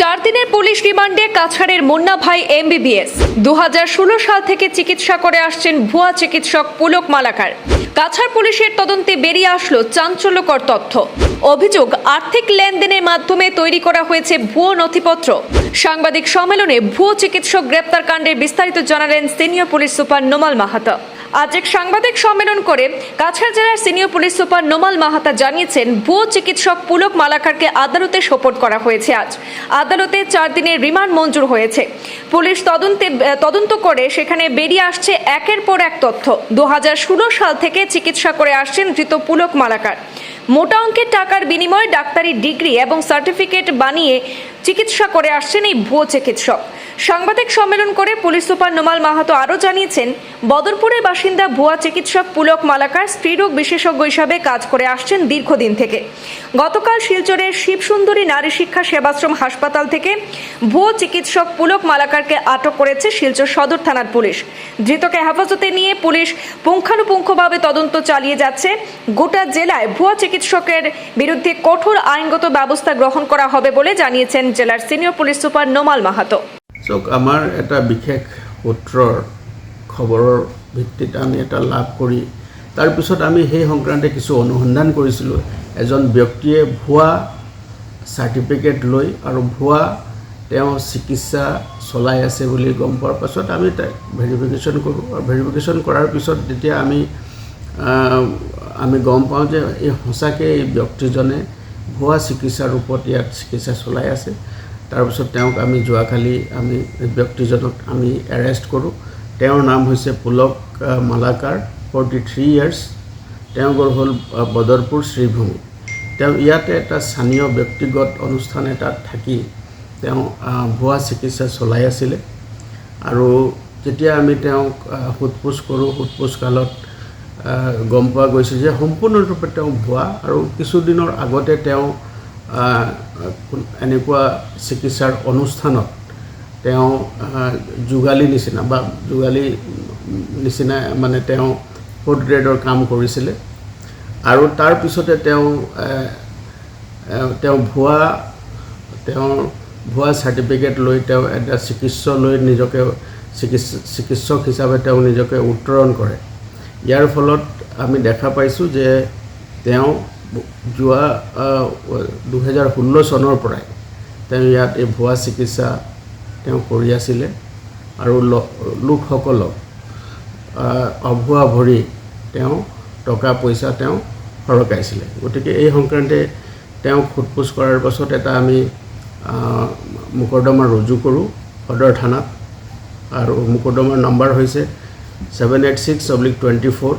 চার দিনের পুলিশ রিমান্ডে কাছাড়ের মুন্না ভাই এমবিবিএস। দুহাজার ষোলো সাল থেকে চিকিৎসা করে আসছেন ভুয়া চিকিৎসক পুলক মালাকার। কাছাড় পুলিশের তদন্তে বেরিয়ে আসলো চাঞ্চল্যকর তথ্য। অভিযোগ, আর্থিক লেনদেনের মাধ্যমে তৈরি করা হয়েছে ভুয়ো নথিপত্র। সাংবাদিক সম্মেলনে ভুয়ো চিকিৎসক গ্রেপ্তার কাণ্ডের বিস্তারিত জানালেন senior police super Numal Mahatta. আজ এক সাংবাদিক সম্মেলন করে কাছাড় জেলার senior police super Numal Mahatta জানিয়েছেন, ভুয়ো চিকিৎসক পুলক মালাকারকে আদালতে সোপর্দ করা হয়েছে আজ। আদালতে চার দিনের রিমান্ড মঞ্জুর হয়েছে। পুলিশ তদন্তে, তদন্ত করে সেখানে বেরিয়ে আসছে একের পর এক তথ্য। দু হাজার ষোলো সাল থেকে চিকিৎসা করে আসছেন ধৃত পুলক মালাকার। মোটা অঙ্কের টাকার বিনিময়ে ডাক্তারি ডিগ্রি এবং সার্টিফিকেট বানিয়ে চিকিৎসা করে আসছেন এই ভুয়ো চিকিৎসক। সাংবাদিক সম্মেলন করে পুলিশ সুপার নোমাল মাহাতো আরও জানিয়েছেন, বদরপুরের বাসিন্দা ভুয়া চিকিৎসক পুলক মালাকার স্ত্রীরোগ বিশেষজ্ঞ হিসাবে কাজ করে আসছেন দীর্ঘদিন থেকে। গতকাল শিলচরের শিবসুন্দরী নারী শিক্ষা সেবাশ্রম হাসপাতাল থেকে ভুয়ো চিকিৎসক পুলক মালাকারকে আটক করেছে শিলচর সদর থানার পুলিশ। ধৃতকে হেফাজতে নিয়ে পুলিশ পুঙ্খানুপুঙ্খভাবে তদন্ত চালিয়ে যাচ্ছে। গোটা জেলায় ভুয়া চিকিৎসকের বিরুদ্ধে কঠোর আইনগত ব্যবস্থা গ্রহণ করা হবে বলে জানিয়েছেন জেলার senior police super Numal Mahatta. চাওক আমাৰ এটা বিশেষ সূত্ৰৰ খবৰৰ ভিত্তিত আমি এটা লাভ কৰি তাৰপিছত আমি সেই সংক্ৰান্তে কিছু অনুসন্ধান কৰিছিলোঁ। এজন ব্যক্তিয়ে ভুৱা চাৰ্টিফিকেট লৈ আৰু ভুৱা তেওঁ চিকিৎসা চলাই আছে বুলি গম পোৱাৰ পাছত আমি তাক ভেৰিফিকেশ্যন কৰোঁ। আৰু ভেৰিফিকেশ্যন কৰাৰ পিছত যেতিয়া আমি আমি গম পাওঁ যে এই সঁচাকৈ এই ব্যক্তিজনে ভুৱা চিকিৎসা ৰূপত ইয়াত চিকিৎসা চলাই আছে। তাৰপিছত তেওঁক আমি যোৱাকালি আমি ব্যক্তিজনক আমি এৰেষ্ট কৰোঁ। তেওঁৰ নাম হৈছে Pulak Malakar forty three years তেওঁ গ'ল হ'ল বদৰপুৰ শ্ৰীভূমি। তেওঁ ইয়াতে এটা স্থানীয় ব্যক্তিগত অনুষ্ঠান এটাত থাকি তেওঁ ভুৱা চিকিৎসা চলাই আছিলে। আৰু যেতিয়া আমি তেওঁক সোধ পোছ কৰোঁ সোধ পোছ কালত গম পোৱা গৈছে যে সম্পূৰ্ণৰূপে তেওঁ ভুৱা। আৰু কিছুদিনৰ আগতে তেওঁ এনেকুৱা চিকিৎসাৰ অনুষ্ঠানত তেওঁ যোগালী নিচিনা বা যোগালী নিচিনা মানে তেওঁ ফ'ৰ্থ গ্ৰেডৰ কাম কৰিছিলে। আৰু তাৰপিছতে তেওঁ তেওঁ ভুৱা তেওঁৰ ভুৱা চাৰ্টিফিকেট লৈ তেওঁ এটা চিকিৎসক লৈ নিজকে চিকিৎস চিকিৎসক হিচাপে তেওঁ নিজকে উত্তৰণ কৰে। ইয়াৰ ফলত আমি দেখা পাইছোঁ যে তেওঁ যোৱা দুহেজাৰ ষোল্ল চনৰ পৰাই তেওঁ ইয়াত এই ভুৱা চিকিৎসা তেওঁ কৰি আছিলে আৰু লোকসকলক অভুৱা ভৰি তেওঁ টকা পইচা তেওঁ সৰকাইছিলে। গতিকে এই সংক্ৰান্তে তেওঁক সোধ পোছ কৰাৰ পাছত এটা আমি মোকৰ্দমা ৰুজু কৰোঁ সদৰ থানাত। আৰু মোকৰ্দমাৰ নম্বৰ হৈছে seven eight six oblique twenty four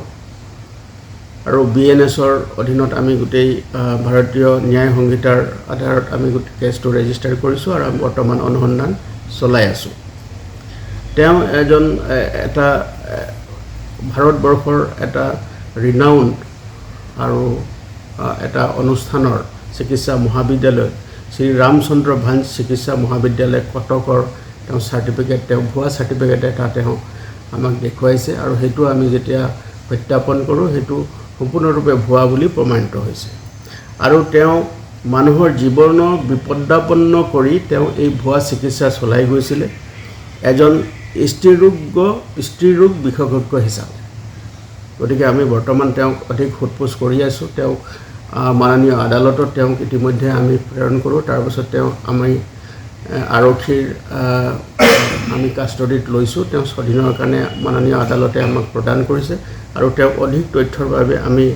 আৰু বি এন এছৰ অধীনত আমি গোটেই ভাৰতীয় ন্যায় সংহিতাৰ আধাৰত আমি গোটেই কেছটো ৰেজিষ্টাৰ কৰিছোঁ আৰু আমি বৰ্তমান অনুসন্ধান চলাই আছোঁ। তেওঁ এজন এটা ভাৰতবৰ্ষৰ এটা ৰিনাউণ্ড আৰু এটা অনুষ্ঠানৰ চিকিৎসা মহাবিদ্যালয় শ্ৰী ৰামচন্দ্ৰ ভাঞ্জ চিকিৎসা মহাবিদ্যালয় কটকৰ তেওঁ চাৰ্টিফিকেট তেওঁ ভুৱা চাৰ্টিফিকেট এটা তেওঁ আমাক দেখুৱাইছে আৰু সেইটো আমি যেতিয়া সত্যাপন কৰোঁ সেইটো সম্পূৰ্ণৰূপে ভুৱা বুলি প্ৰমাণিত হৈছে। আৰু তেওঁ মানুহৰ জীৱন বিপদাপন্ন কৰি তেওঁ এই ভুৱা চিকিৎসা চলাই গৈছিলে। এজন স্ত্ৰীৰোগ স্ত্ৰীৰোগ বিশেষজ্ঞ হিচাপে। গতিকে আমি বৰ্তমান তেওঁক অধিক সোধ পোছ কৰি আছোঁ। তেওঁক মাননীয় আদালতত তেওঁক ইতিমধ্যে আমি প্ৰেৰণ কৰোঁ। তাৰপাছত তেওঁ আমি আৰক্ষীৰ আমি কাষ্টডিত লৈছোঁ। তেওঁ স্বাধীনৰ কাৰণে মাননীয় আদালতে আমাক প্ৰদান কৰিছে আৰু তেওঁক অধিক তথ্যৰ বাবে আমি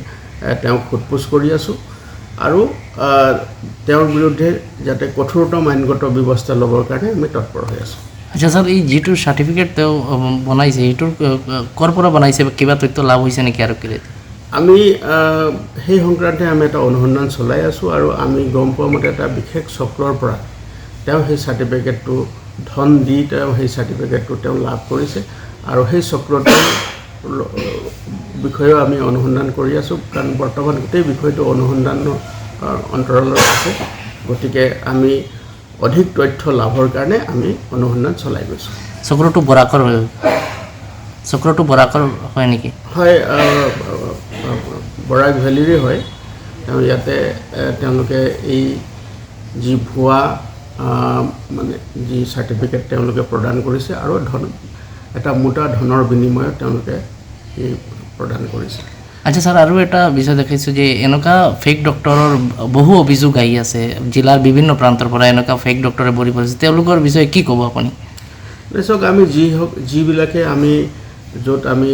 তেওঁক সোধ পোছ কৰি আছোঁ। আৰু তেওঁৰ বিৰুদ্ধে যাতে কঠোৰতম আইনগত ব্যৱস্থা ল'বৰ কাৰণে আমি তৎপৰ হৈ আছোঁ। আচ্ছা ছাৰ এই যিটো চাৰ্টিফিকেট তেওঁ বনাইছে সেইটোৰ ক'ৰ পৰা বনাইছে বা কিবা তথ্য লাভ হৈছে নেকি আৰক্ষীৰে আমি সেই সংক্ৰান্তে আমি এটা অনুসন্ধান চলাই আছোঁ আৰু আমি গম পোৱা মতে এটা বিশেষ চক্ৰৰ পৰা তেওঁ সেই চাৰ্টিফিকেটটো ধন দি তেওঁ সেই চাৰ্টিফিকেটটো তেওঁ লাভ কৰিছে। আৰু সেই চক্ৰটোৰ বিষয়েও আমি অনুসন্ধান কৰি আছোঁ। কাৰণ বৰ্তমান গোটেই বিষয়টো অনুসন্ধানৰ অন্তৰালত আছে। গতিকে আমি অধিক তথ্য লাভৰ কাৰণে আমি অনুসন্ধান চলাই গৈছোঁ। চক্ৰটো বৰাকৰ হয় চক্ৰটো বৰাকৰ হয় নেকি? হয় বৰাক ভেলীৰে হয়। তেওঁ ইয়াতে তেওঁলোকে এই যি ভুৱা মানে যি চাৰ্টিফিকেট তেওঁলোকে প্ৰদান কৰিছে আৰু ধন এটা মোটা ধনৰ বিনিময়ত তেওঁলোকে এই প্ৰদান কৰিছে। আচ্ছা ছাৰ আৰু এটা বিষয় দেখিছোঁ যে এনেকুৱা ফেক ডক্টৰৰ বহু অভিযোগ আহি আছে জিলাৰ বিভিন্ন প্ৰান্তৰ পৰা এনেকুৱা ফেক ডক্টৰে ভৰি পৰিছে। তেওঁলোকৰ বিষয়ে কি ক'ব আপুনি? চাওক আমি যি হওক যিবিলাকে আমি য'ত আমি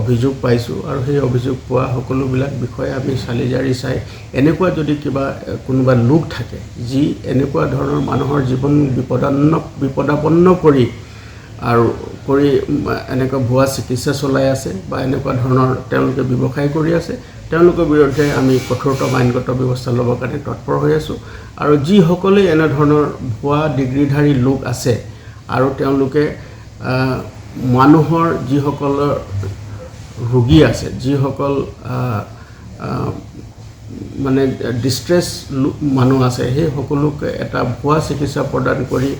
অভিযোগ পাইছোঁ আৰু সেই অভিযোগ পোৱা সকলোবিলাক বিষয়ে আমি চালি জাৰি চাই এনেকুৱা যদি কিবা কোনোবা লোক থাকে যি এনেকুৱা ধৰণৰ মানুহৰ জীৱন বিপদান্ন বিপদাপন্ন কৰি আৰু কৰি এনেকুৱা ভুৱা চিকিৎসা চলাই আছে বা এনেকুৱা ধৰণৰ তেওঁলোকে ব্যৱসায় কৰি আছে তেওঁলোকৰ বিৰুদ্ধে আমি কঠোৰতম আইনগত ব্যৱস্থা ল'বৰ কাৰণে তৎপৰ হৈ আছোঁ। আৰু যিসকলে এনেধৰণৰ ভুৱা ডিগ্ৰীধাৰী লোক আছে আৰু তেওঁলোকে মানুহৰ যিসকলৰ ৰোগী আছে যিসকল মানে ডিষ্ট্ৰেছ মানুহ আছে সেই সকলোকে এটা ভুৱা চিকিৎসা প্ৰদান কৰি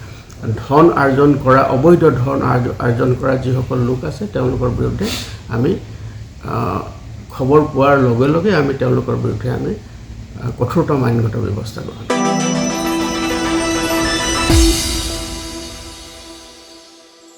ধন আৰ্জন কৰা অবৈধ ধন আৰ্জ- আৰ্জন কৰা যিসকল লোক আছে তেওঁলোকৰ বিৰুদ্ধে আমি খবৰ পোৱাৰ লগে লগে আমি তেওঁলোকৰ বিৰুদ্ধে আমি কঠোৰতম আইনগত ব্যৱস্থা গ্ৰহণ কৰিম।